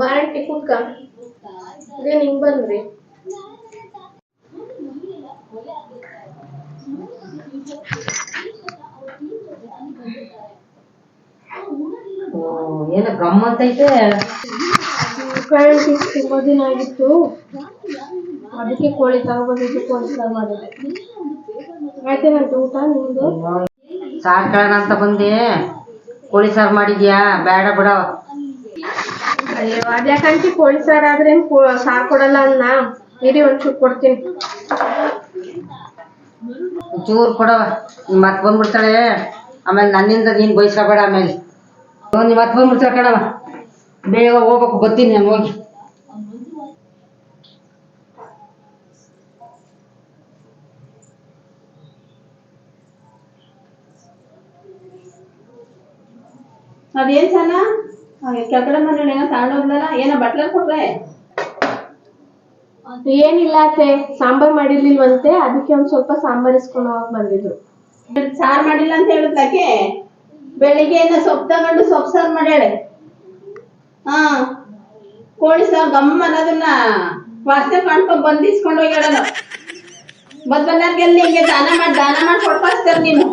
ಬಾಂಟಿ ಕುತ್ಕ? ಇದೇನ್ ಹಿಂಗ್ ಬಂದ್ರಿ. ಓ, ಗಮ್ಮತ್ ಐತೆ ಕರೆಂಟ್ ತುಂಬಾ ದಿನ ಆಗಿತ್ತು. ಅದಕ್ಕೆ ಕೋಳಿ ತಗೊಬಂದಿದ್ದು ಕೋಳಿ ಸಾರು ಮಾಡಿದೆ ಆಯ್ತೇನಂತ ಊಟ ನಿಮ್ದು? ಸಾರ್ಕೊಳ್ಳೋಣ ಅಂತ ಬಂದೆ. ಕೋಳಿ ಸಾರು ಮಾಡಿದ್ಯಾ? ಬೇಡ ಬಿಡ. ಅಯ್ಯೋ ಅದ್ಯಾಕಂತಿ ಕೋಳಿ ಸಾರು ಆದ್ರೆ ಸಾರು ಕೊಡಲ್ಲ ಅನ್ನ? ಇರಿ ಒಂಚೂರು ಕೊಡ್ತೀನಿ. ಚೂರು ಕೊಡವ ಮತ್ ಮತ್ತೆ ಬಂದ್ಬಿಡ್ತಾಳೆ. ಆಮೇಲೆ ನನ್ನಿಂದ ನೀನು ಬಯಸ್ಕೋಬೇಡ ಆಮೇಲೆ. ಮತ್ ಮತ್ತೆ ಬಂದ್ಬಿಡ್ತಾಳೆ ಕಣವ ಬೇಗ ಹೋಗ್ಬೇಕು ಬರ್ತೀನಿ ನಾನು ಹೋಗಿ. ಅದೇನ್ ಸಣ್ಣ? ಕೆಳಗಡೆ ಮನೆ ಏನೋ ತಗೊಂಡೋದ್ಲಲ್ಲ ಏನೋ ಬಟ್ಲ ಕೊಡ್ರೆ ಏನಿಲ್ಲ ಅತ್ತೆ. ಸಾಂಬಾರ್ ಮಾಡಿರ್ಲಿಲ್ವಂತೆ. ಅದಕ್ಕೆ ಒಂದ್ ಸ್ವಲ್ಪ ಸಾಂಬಾರ್ ಇಸ್ಕೊಂಡು ಹೋಗಕ್ ಬಂದಿದ್ರು. ಸಾರ್ ಮಾಡಿಲ್ಲ ಅಂತ ಹೇಳಿದ್ಲಕ್ಕೆ ಬೆಳಿಗ್ಗೆ ಏನೋ ಸೊಪ್ಪು ತಗೊಂಡು ಸೊಪ್ಪು ಸಾರ್ ಮಾಡ್ಯಾಳೆ. ಹಾ ಕೋಳಿ ಸಾರ್ ಗಮ್ಮ ಅನ್ನೋದನ್ನ ವಾಸನೆ ಮಾಡ್ಕೊಂಡ್ ಬಂದ್ ಇಸ್ಕೊಂಡು ಹೋಗ್ಯಾಳ ಬದ್ ಬಂದಾರ್ಗೆಲ್ಲ ಹಿಂಗೆ ದಾನ ಮಾಡಿ ದಾನ ಮಾಡಿ ಕೊಡ್ಪಾಸ್ತಾರ ನೀನು?